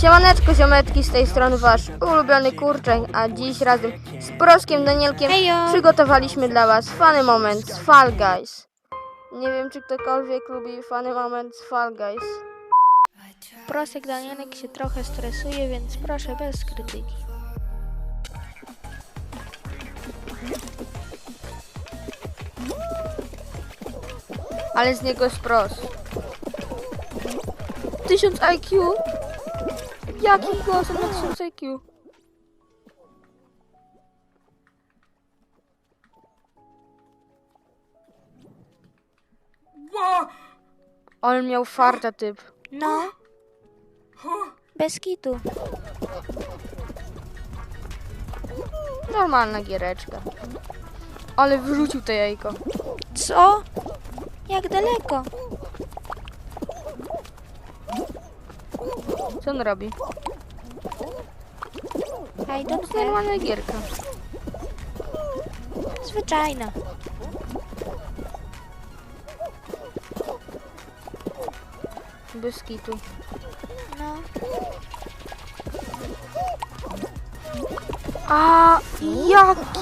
Siemaneczko ziometki, z tej strony wasz ulubiony kurczeń, a dziś razem z Proskiem Danielkiem Hejo. przygotowaliśmy dla was fany moment z Fall Guys. Nie wiem czy ktokolwiek lubi fany moment z Fall Guys. Prosek Danielek się trochę stresuje, więc proszę bez krytyki. Ale z niego jest pros. 1000 IQ? Jaki głos na 1000 IQ? On miał farta typ. No. Bez kitu. Normalna giereczka. Ale wyrzucił to jajko. Co? Jak daleko? Co on robi? I To don't jest care. normalna gierka. Zwyczajna. Bez kitu. No. A jaki?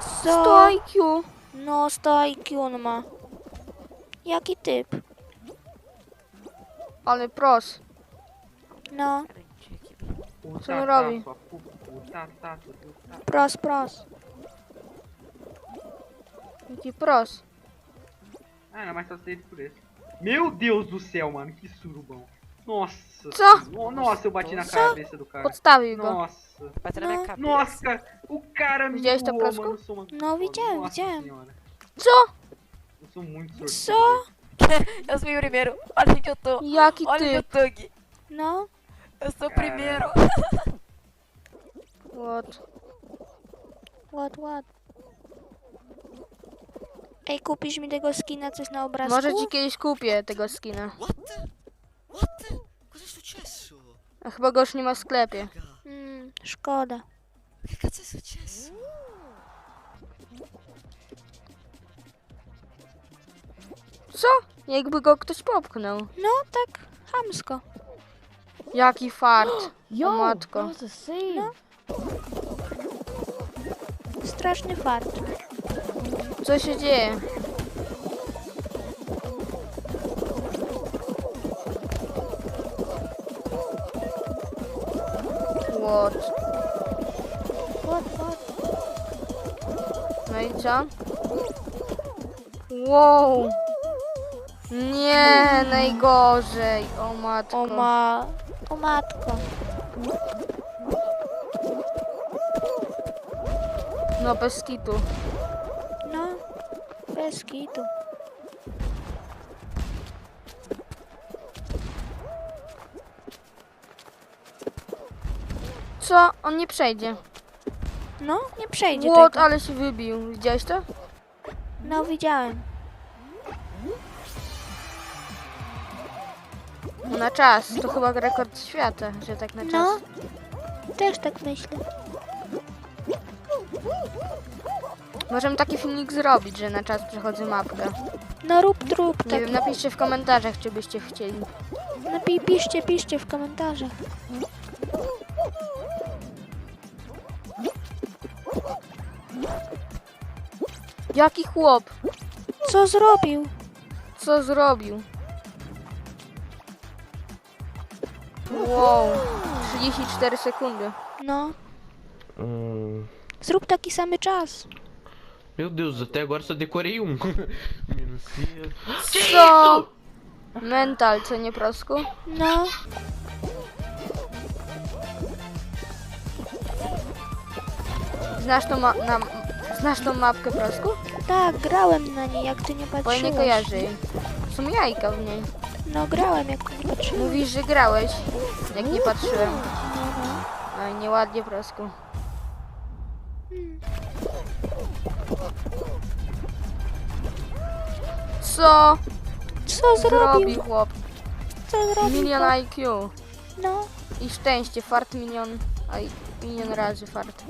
100 Co? IQ. No, 100 IQ on ma. Jaki typ? Ale pros. No, Co on robi? pros, pros. Jaki pros. Ah, era mais fácil dele por esse. Meu Deus do céu, mano, que surubão. Nossa. Só? No- Nossa, eu bati na Só? cabeça do cara. Podstawił go. Nossa. Bateu na minha Não. cabeça. Nossa, cara. O cara me Widziałeś to, mano. Eu sou uma... No, widziałem, Nossa widziałem. senhora. Co? Eu sou muito sortudo. Co? Eu sou o primeiro. Olha onde eu tô. Jaki Olha onde eu typ? tô aqui. No, Eu sou o primeiro. What? what, what? Ej, kupisz mi tego skina coś na obrazku? Może ci kiedyś kupię tego skina. What? What? Cos'è successo? A chyba go już nie ma w sklepie. Mm, szkoda. Che cazzo è successo? Co? Jakby go ktoś popchnął. No, tak chamsko. Jaki fart. O matko. No. Straszny fart. Co się dzieje? What? What, what? No i co? Wow! Nie, najgorzej. O matko. O ma... O matko. No bez kitu. No, bez kitu. Co? On nie przejdzie. No, nie przejdzie What, tego. ale się wybił. Widziałeś to? No, widziałem. Na czas. To chyba rekord świata, że tak na czas. No, też tak myślę. Możemy taki filmik zrobić, że na czas przechodzę mapkę. No, rób trup Nie tak. wiem, napiszcie w komentarzach, czy byście chcieli. No, pi- piszcie, piszcie w komentarzach. Jaki chłop? Co zrobił? Co zrobił? Wow. 34 sekundy. No, Hum, zrób taki samy czas. meu Deus, até agora só decorei um. Melancia. Co? Mental, co nie prosku? No, Znasz tą, ma- na, znasz tą mapkę prosku? tak, grałem na niej, jak ty nie Bo ja patrzyłeś. nie kojarzę jej. Są jajka w niej. No, grałem, jak nie patrzyłeś. Mówisz, że grałeś, jak nie patrzyłem. No, no. Oj, nieładnie prosku. Co Co zrobił? chłop? Co zrobił? Milion to? IQ. No, I szczęście, fart milion. Aj, milion razy fart.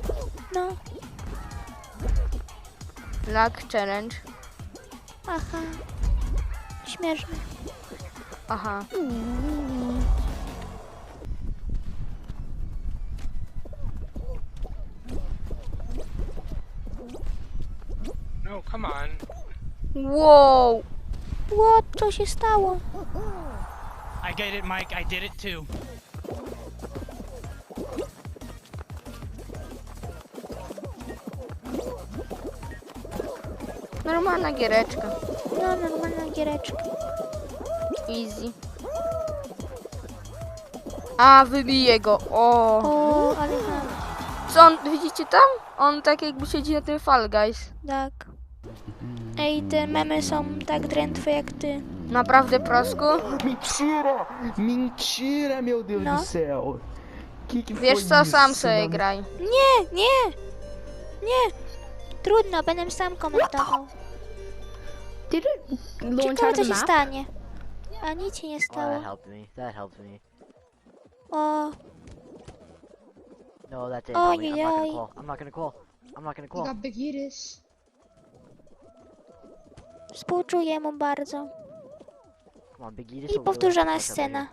no. Luck challenge. Aha. Śmieszne. Aha. No, come on. Wow. What? Co się stało? I get it, Mike. I did it too. Normalna giereczka. No, normalna giereczka. Easy. A, wybiję go. O. O, ale. Co on, widzicie tam? On tak jakby siedzi na tym Fall Guys. Tak. Ej, te memy są tak drętwe jak ty. Naprawdę, Prosku? Mentira! Mentira, meu Deus No. do céu! Que que Wiesz foi co, sam isso, sobie mano? graj. Nie, nie! Nie! Trudno, będę sam komentował. Did it launch Ciekawe, out co of the się map? stanie. A nic się nie Oh, that stało. helped me. That helped me. O, No, that didn't help me. I'm not gonna call. I'm not gonna call. I'm not gonna call. big eaters. współczuję mu bardzo. Come on, Biggie. This I will really powtórzona fuck scena.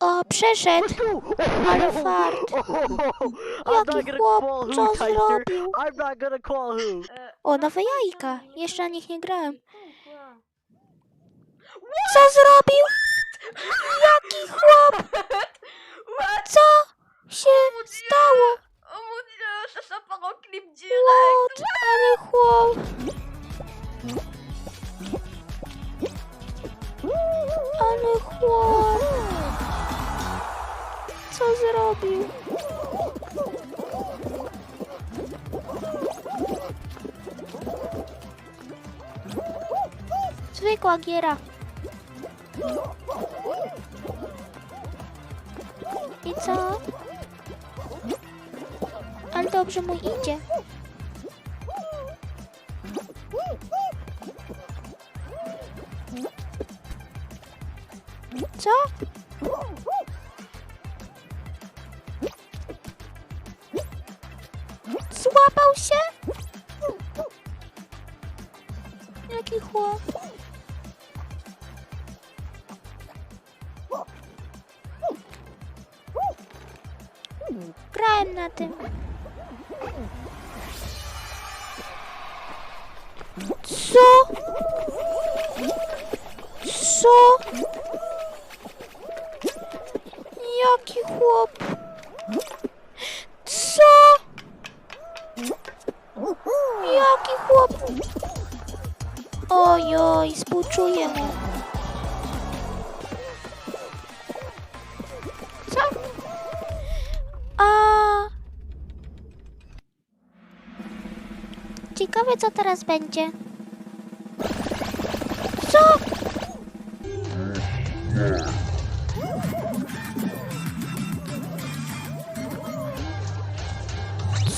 O, przeszedł! Ale fart! I'm Jaki gonna chłop, call who, co Tyster. zrobił? I'm not gonna call who. O, nowe jajka. Jeszcze na nich nie grałem. Co zrobił? Jaki chłop? Co się stało? What? Ale chłop. Ale chłop. Co zrobił? Zwykła giera. I co? Ale dobrze mu idzie. Co? Złapał się? Jaki chłop? Tym. Co? Co? Jaki chłop? Co? Jaki chłop? Ojoj, współczuję mu. Ciekawe co teraz będzie. Co?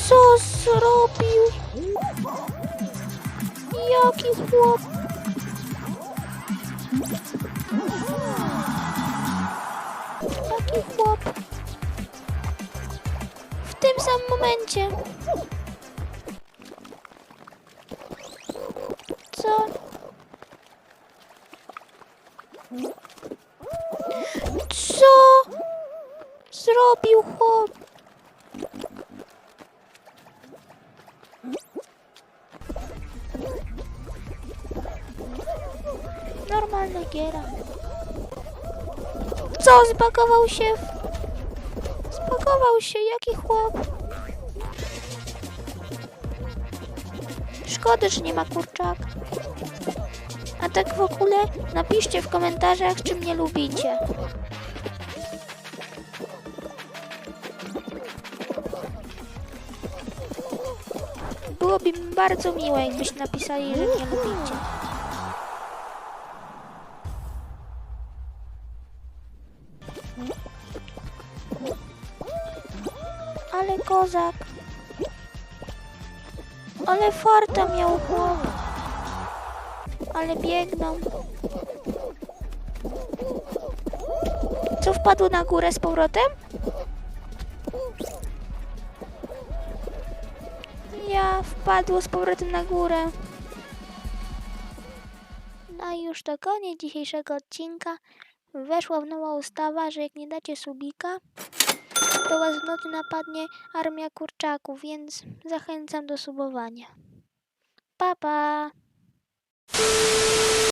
Co zrobił? Jaki chłop? Jaki chłop? W tym samym momencie. Zrobił chłop? Normalna giera. Co? Zbagował się? w- Zbagował się. Jaki chłop? Szkoda, że nie ma kurczaka. A tak w ogóle napiszcie w komentarzach, czy mnie lubicie. Byłoby mi bardzo miło, jakbyście napisali, że mnie lubicie. Ale kozak. Ale farta miał chłop. Ale biegną. Co wpadło na górę z powrotem? Ja wpadło z powrotem na górę. No i już to koniec dzisiejszego odcinka. Weszła w nowa ustawa, że jak nie dacie subika, to was w nocy napadnie armia kurczaków, więc zachęcam do subowania. pa pa!